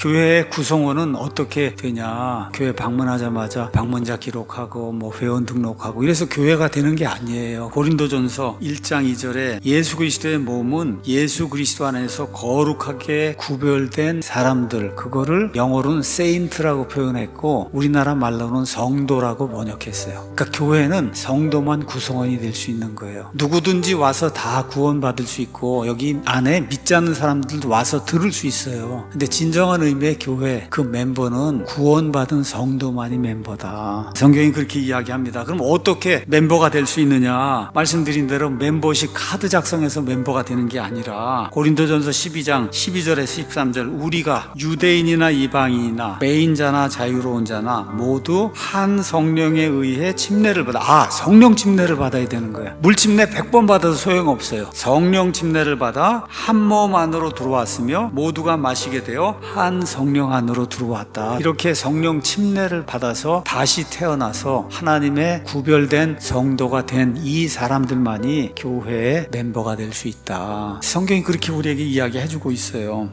교회의 구성원은 어떻게 되냐? 교회 방문하자마자 방문자 기록하고 뭐 회원 등록하고 이래서 교회가 되는 게 아니에요. 고린도전서 1장 2절에 예수 그리스도의 몸은 예수 그리스도 안에서 거룩하게 구별된 사람들 그거를 영어로는 세인트라고 표현했고 우리나라 말로는 성도라고 번역했어요. 그러니까 교회는 성도만 구성원이 될 수 있는 거예요. 누구든지 와서 다 구원받을 수 있고 여기 안에 믿지 않는 사람들도 와서 들을 수 있어요. 근데 진정한 의미의 교회 그 멤버는 구원받은 성도만이 멤버다. 성경이 그렇게 이야기합니다. 그럼 어떻게 멤버가 될 수 있느냐? 말씀드린 대로 멤버십 카드 작성해서 멤버가 되는 게 아니라 고린도전서 12장 12절에서 13절 우리가 유대인이나 이방인이나 매인자나 자유로운 자나 모두 한 성령에 의해 침례를 받아 아 성령 침례를 받아야 되는 거야 물 침례 100번 받아도 소용없어요 성령 침례를 받아 한 몸 안으로 들어왔으며 모두가 마시게 되어 한 성령 안으로 들어왔다. 이렇게 성령 침례를 받아서 다시 태어나서 하나님의 구별된 성도가 된 이 사람들만이 교회의 멤버가 될 수 있다. 성경이 그렇게 우리에게 이야기해주고 있어요